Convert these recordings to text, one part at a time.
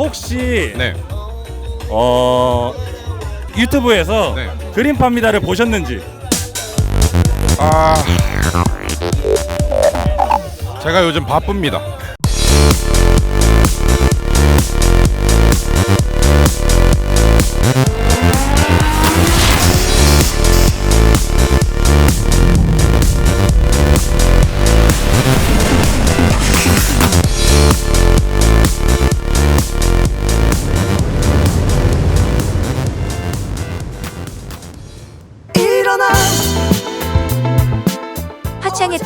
혹시 네. 어 유튜브에서 네. 그림 팝니다를 보셨는지 아. 제가 요즘 바쁩니다.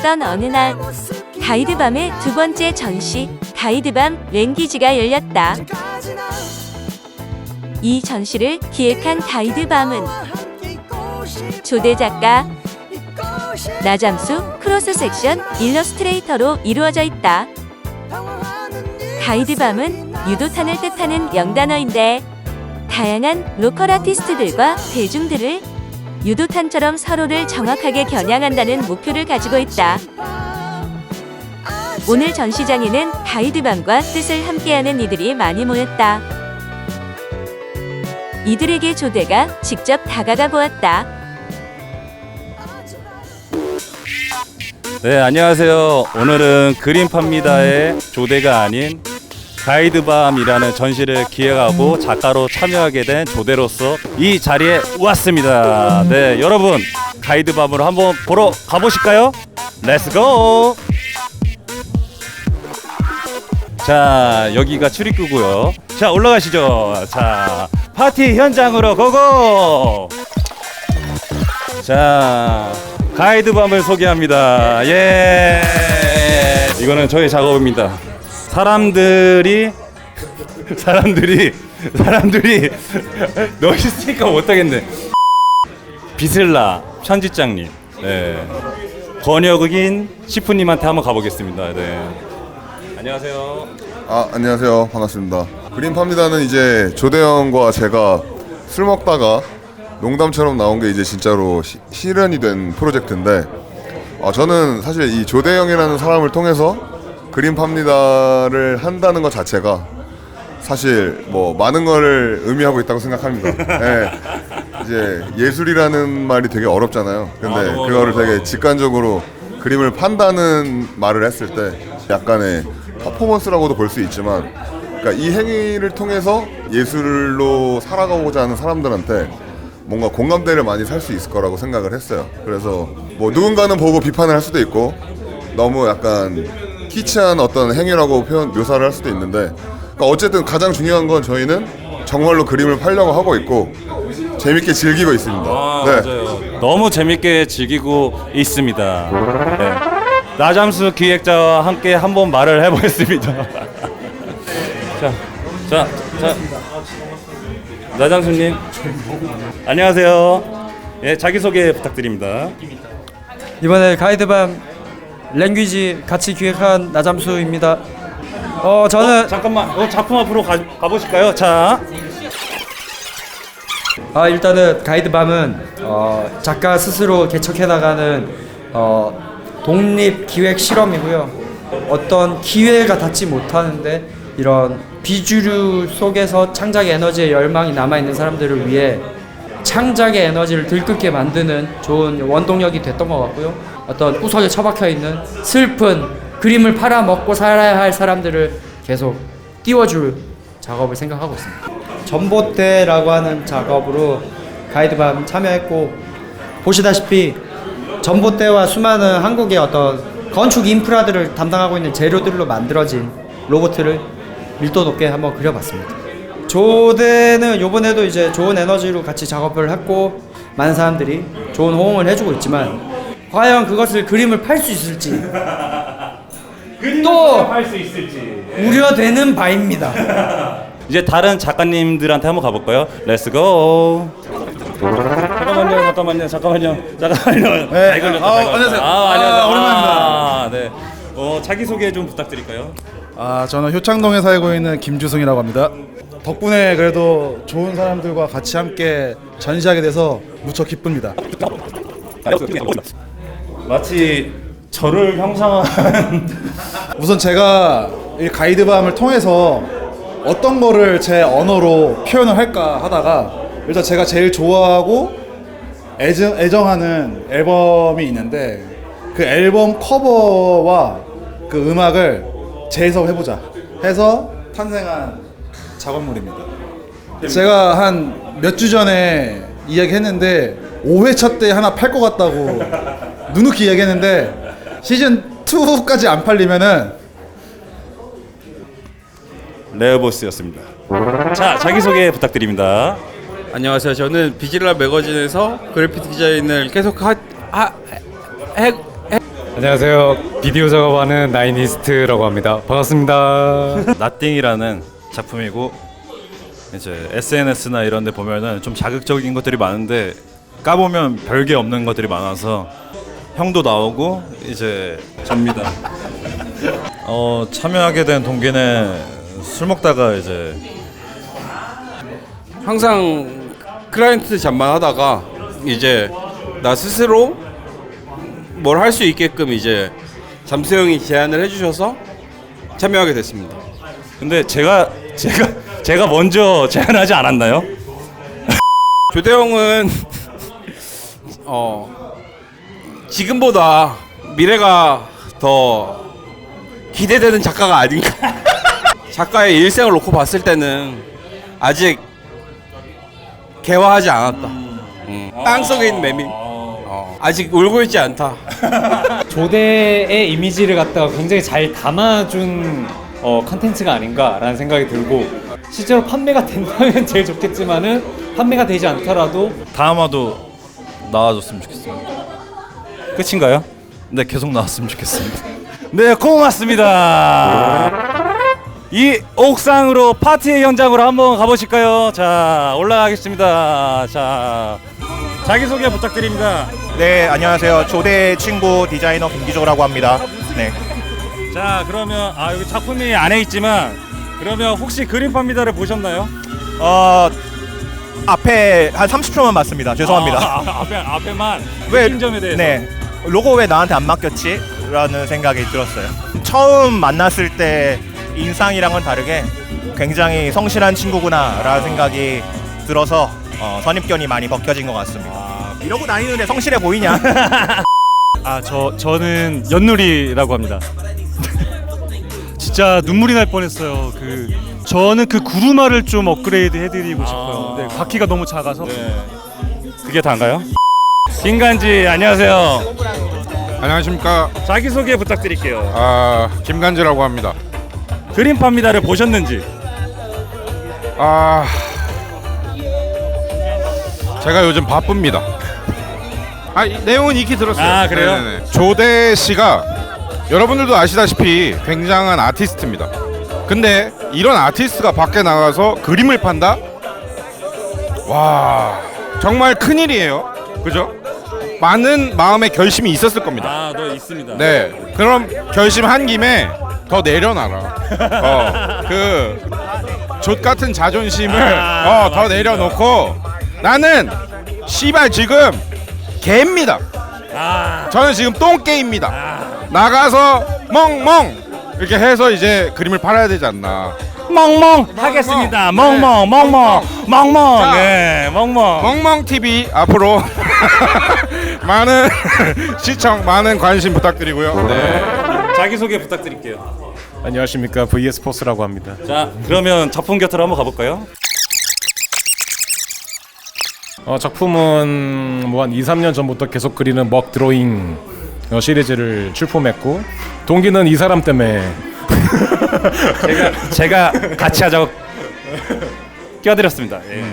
화창했던 어느 날 가이드밤의 두 번째 전시 가이드밤 랭귀지가 열렸다. 이 전시를 기획한 가이드밤은 조대 작가 나잠수 크로스 섹션 일러스트레이터로 이루어져 있다. 가이드밤은 유도탄을 뜻하는 명단어인데 다양한 로컬 아티스트들과 대중들을 유도탄처럼 서로를 정확하게 겨냥한다는 목표를 가지고 있다. 오늘 전시장에는 가이드밤과 뜻을 함께하는 이들이 많이 모였다. 이들에게 조대가 직접 다가가 보았다. 네 안녕하세요 오늘은 그림팝니다의 조대가 아닌 가이드밤이라는 전시를 기획하고 작가로 참여하게 된 조대로서 이 자리에 왔습니다. 네 여러분 가이드밤으로 한번 보러 가보실까요? 렛츠고 자 여기가 출입구고요. 자 올라가시죠. 자 파티 현장으로 고고! 자 가이드밤을 소개합니다. 예! 이거는 저의 작업입니다 사람들이 사람들이 사람들이 너희 스티커 못하겠네. 비슬라 편집장님. 네. 권혁인 시프님한테 한번 가보겠습니다. 네. 안녕하세요. 아 안녕하세요. 반갑습니다. 그린팝니다는 이제 조대영과 제가 술 먹다가 농담처럼 나온 게 이제 진짜로 시, 실현이 된 프로젝트인데 어, 저는 사실 이 조대영이라는 사람을 통해서 그린팝니다를 한다는 것 자체가 사실 뭐 많은 거를 의미하고 있다고 생각합니다. 예. 이제 예술이라는 말이 되게 어렵잖아요. 근데 아, 그거를. 되게 직관적으로 그림을 판다는 말을 했을 때 약간의 퍼포먼스라고도 볼 수 있지만 그러니까 이 행위를 통해서 예술로 살아가고자 하는 사람들한테 뭔가 공감대를 많이 살 수 있을 거라고 생각을 했어요. 그래서 뭐 누군가는 보고 비판을 할 수도 있고 너무 약간 키치한 어떤 행위라고 표현 묘사를 할 수도 있는데 그러니까 어쨌든 가장 중요한 건 저희는 정말로 그림을 팔려고 하고 있고 재밌게 즐기고 있습니다. 아, 네. 맞아요. 너무 재밌게 즐기고 있습니다. 네. 나잠수 기획자와 함께 한번 말을 해보겠습니다. 자, 자, 자, 나잠수님, 안녕하세요. 예, 자기 소개 부탁드립니다. 이번에 가이드밤 랭귀지 같이 기획한 나잠수입니다. 어 저는 잠깐만, 어, 작품 앞으로 가, 가보실까요? 자, 아 일단은 가이드밤은 어, 작가 스스로 개척해 나가는 어, 독립 기획 실험이고요. 어떤 기회가 닿지 못하는데 이런 비주류 속에서 창작 에너지의 열망이 남아 있는 사람들을 위해 창작의 에너지를 들끓게 만드는 좋은 원동력이 됐던 것 같고요. 어떤 구석에 처박혀 있는 슬픈 그림을 팔아 먹고 살아야 할 사람들을 계속 띄워줄 작업을 생각하고 있습니다. 전봇대라고 하는 작업으로 가이드밤 참여했고 보시다시피 전봇대와 수많은 한국의 어떤 건축 인프라들을 담당하고 있는 재료들로 만들어진 로봇을 밀도 높게 한번 그려봤습니다. 조대는 요번에도 이제 좋은 에너지로 같이 작업을 했고 많은 사람들이 좋은 호응을 해주고 있지만 과연 그것을 그림을 팔 수 있을지 또 할수 있을지. 우려되는 바입니다. 이제 다른 작가님들한테 한번 가볼까요? 렛츠고. 잠깐만요, 잠깐만요, 잠깐만요, 잠깐만요. 네. 잘 걸렸다, 아, 잘 걸렸다. 안녕하세요. 아, 안녕하세요. 아, 오랜만입니다. 아, 네. 어, 자기 소개 좀 부탁드릴까요? 아 저는 효창동에 살고 있는 김주승이라고 합니다. 덕분에 그래도 좋은 사람들과 같이 함께 전시하게 돼서 무척 기쁩니다. 마치 저를 형상한 우선 제가 이 가이드밤을 통해서 어떤 거를 제 언어로 표현을 할까 하다가 일단 제가 제일 좋아하고 애정, 애정하는 앨범이 있는데 그 앨범 커버와 그 음악을 재해석해보자 해서 탄생한 작업물입니다. 제가 한 몇 주 전에 이야기했는데 5회차 때 하나 팔 것 같다고 누누이 이야기했는데 시즌 2까지 안 팔리면은 레어보스였습니다. 자 자기 소개 부탁드립니다. 안녕하세요. 저는 비질라 매거진에서 그래픽 디자인을 계속 하, 하 해, 해, 안녕하세요. 비디오 작업하는 나이니스트라고 합니다. 반갑습니다. 나띵이라는 작품이고 이제 SNS나 이런 데 보면은 좀 자극적인 것들이 많은데 까보면 별게 없는 것들이 많아서 형도 나오고 이제 접니다. 어 참여하게 된 동기는 술 먹다가 이제 항상 클라이언트 잡만 하다가 이제 나 스스로 뭘 할 수 있게끔 이제 잠수 형이 제안을 해주셔서 참여하게 됐습니다. 근데 제가 제가 제가 먼저 제안하지 않았나요? 조대 형은 어 지금보다 미래가 더 기대되는 작가가 아닌가. 작가의 일생을 놓고 봤을 때는 아직 개화하지 않았다. 음. 땅 속에 있는 매미. 어, 아직 울고 있지 않다. 조대의 이미지를 갖다가 굉장히 잘 담아준 어, 컨텐츠가 아닌가라는 생각이 들고 실제로 판매가 된다면 제일 좋겠지만은 판매가 되지 않더라도 다음화도 나와줬으면 좋겠습니다. 끝인가요? 네, 계속 나왔으면 좋겠습니다. 네, 고맙습니다. 이 옥상으로 파티의 현장으로 한번 가보실까요? 자, 올라가겠습니다. 자, 자기소개 부탁드립니다. 네, 안녕하세요. 조대 친구 디자이너 김기조라고 합니다. 네. 자, 그러면, 아, 여기 작품이 안에 있지만, 그러면 혹시 그림 팝니다를 보셨나요? 어, 앞에 한 30초만 봤습니다. 죄송합니다. 아, 아, 앞에, 앞에만. 왜- 그 점에 대해서. 네. 로고 왜 나한테 안 맡겼지? 라는 생각이 들었어요. 처음 만났을 때 인상이랑은 다르게 굉장히 성실한 친구구나 라는 생각이 들어서 어, 선입견이 많이 벗겨진 것 같습니다. 이러고 다니는데 성실해 보이냐? 아, 저 저는 연누리라고 합니다. 진짜 눈물이 날 뻔했어요. 그 저는 그 구루마를 좀 업그레이드 해드리고 싶어요. 네, 바퀴가 너무 작아서. 네. 그게 다인가요? 김간지, 안녕하세요. 안녕하십니까. 자기 소개 부탁드릴게요. 아 김간지라고 합니다. 그림팝니다를 보셨는지. 아 제가 요즘 바쁩니다. 아 이- 내용은 익히 들었어요. 아, 그래요? 네네네. 조대 씨가 여러분들도 아시다시피 굉장한 아티스트입니다. 근데 이런 아티스트가 밖에 나가서 그림을 판다? 와 정말 큰 일이에요. 그죠? 많은 마음의 결심이 있었을 겁니다. 아, 너 있습니다. 네. 그럼 결심한 김에 더 내려놔라. 어, 그, 족 같은 자존심을, 어, 더 내려놓고, 나는, 씨발, 지금, 개입니다. 아, 저는 지금 똥개입니다. 나가서, 멍멍! 이렇게 해서 이제 그림을 팔아야 되지 않나. 멍멍 하겠습니다. 멍멍, 멍멍, 멍멍. 자. 네, 멍멍. 멍멍 TV 앞으로 많은 시청, 많은 관심 부탁드리고요. 네. 자기 소개 부탁드릴게요. 안녕하십니까 VS 포스라고 합니다. 자, 그러면 작품 곁으로 한번 가볼까요? 어, 작품은 뭐 한 2, 3년 전부터 계속 그리는 먹 드로잉 어, 시리즈를 출품했고 동기는 이 사람 때문에 제가, 제가 같이 하자고 껴드렸습니다. 예.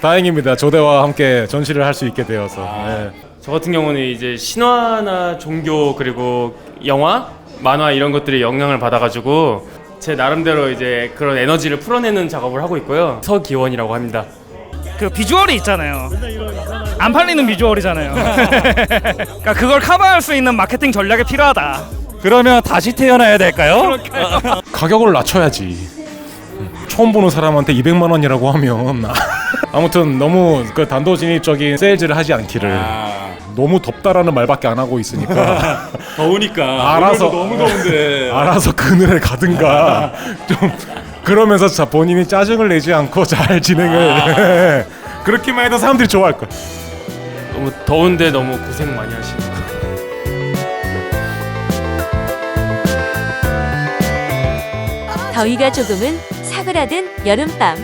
다행입니다. 조대와 함께 전시를 할 수 있게 되어서. 네. 저 같은 경우는 이제 신화나 종교 그리고 영화, 만화 이런 것들이 영향을 받아가지고 제 나름대로 이제 그런 에너지를 풀어내는 작업을 하고 있고요. 서기원이라고 합니다. 그 비주얼이 있잖아요. 안 팔리는 비주얼이잖아요. 그러니까 그걸 커버할 수 있는 마케팅 전략이 필요하다. 그러면 다시 태어나야 될까요? 가격을 낮춰야지. 처음 보는 사람한테 200만 원이라고 하면 아무튼 너무 그 단도직입적인 세일즈를 하지 않기를 너무 덥다라는 말밖에 안 하고 있으니까 더우니까. 알아서 오늘도 너무 더운데. 알아서 그늘에 가든가 좀 그러면서 자 본인이 짜증을 내지 않고 잘 진행을 그렇게만 해도 사람들이 좋아할 거야. 너무 더운데 너무 고생 많이 하시는 더위가 조금은 사그라든 여름밤.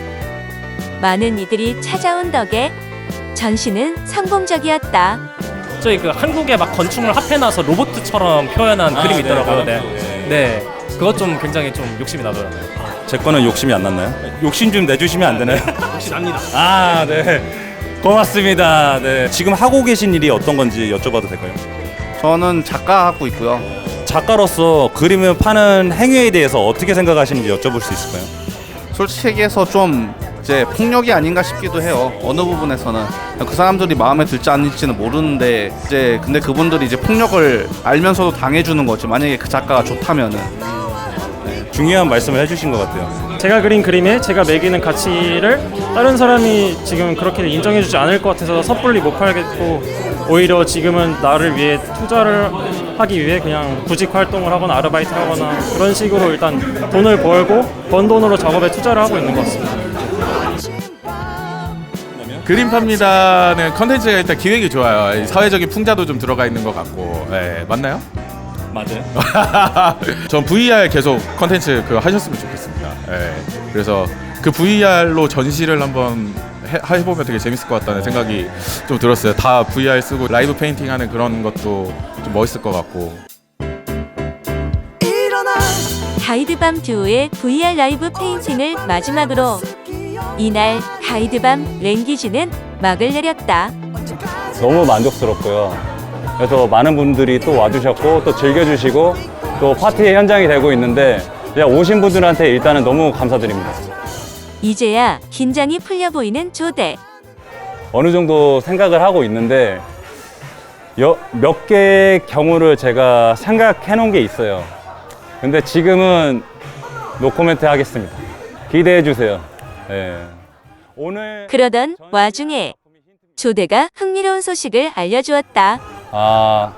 많은 이들이 찾아온 덕에 전시는 성공적이었다. 저희 그 한국에 막 건축물 합해놔서 로봇처럼 표현한 아, 그림이 네, 있더라고요. 그거, 네. 네. 그것 좀 굉장히 좀 욕심이 나더라고요. 제 거는 욕심이 안 났나요? 욕심 좀 내주시면 안 되나요? 욕심 납니다. 아, 네. 고맙습니다. 네. 지금 하고 계신 일이 어떤 건지 여쭤봐도 될까요? 저는 작가 하고 있고요. 작가로서 그림을 파는 행위에 대해서 어떻게 생각하시는지 여쭤볼 수 있을까요? 솔직히 해서 좀 이제 폭력이 아닌가 싶기도 해요. 어느 부분에서는 그 사람들이 마음에 들지 않을지는 모르는데 이제 근데 그분들이 이제 폭력을 알면서도 당해주는 거지. 만약에 그 작가가 좋다면은 중요한 말씀을 해주신 것 같아요. 제가 그린 그림에 제가 매기는 가치를 다른 사람이 지금 그렇게 인정해주지 않을 것 같아서 섣불리 못 팔겠고 오히려 지금은 나를 위해 투자를 하기 위해 그냥 구직 활동을 하거나 아르바이트를 하거나 그런 식으로 일단 돈을 벌고 번 돈으로 작업에 투자를 하고 있는 것 같습니다. 그림 팝니다는 컨텐츠가 일단 기획이 좋아요. 이 사회적인 풍자도 좀 들어가 있는 것 같고, 네, 맞나요? 맞아요. 전 VR 계속 컨텐츠 그 하셨으면 좋겠습니다. 네, 그래서 그 VR로 전시를 한번 해, 해보면 되게 재밌을 것 같다는 생각이 좀 들었어요. 다 VR 쓰고 라이브 페인팅 하는 그런 것도 좀 멋있을 것 같고. 가이드밤 듀오의 VR 라이브 페인팅을 마지막으로 이날 가이드밤 랭기지는 막을 내렸다. 너무 만족스럽고요. 그래서 많은 분들이 또 와주셨고 또 즐겨주시고 또 파티의 현장이 되고 있는데 오신 분들한테 일단은 너무 감사드립니다. 이제야 긴장이 풀려 보이는 조대. 어느 정도 생각을 하고 있는데 몇 개의 경우를 제가 생각해 놓은 게 있어요. 근데 지금은 노코멘트 하겠습니다. 기대해 주세요. 네. 오늘 그러던 와중에 조대가 흥미로운 소식을 알려주었다. 아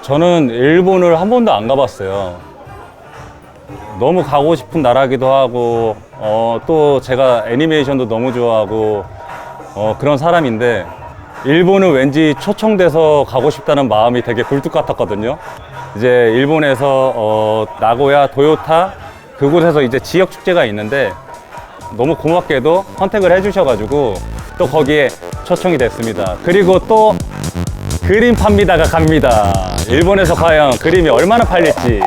저는 일본을 한 번도 안 가봤어요. 너무 가고 싶은 나라기도 하고 어, 또 제가 애니메이션도 너무 좋아하고 어, 그런 사람인데 일본은 왠지 초청돼서 가고 싶다는 마음이 되게 굴뚝 같았거든요. 이제 일본에서 어, 나고야 도요타 그곳에서 이제 지역 축제가 있는데 너무 고맙게도 선택을 해주셔가지고 또 거기에 초청이 됐습니다. 그리고 또 그림 팝니다가 갑니다. 일본에서 과연 그림이 얼마나 팔릴지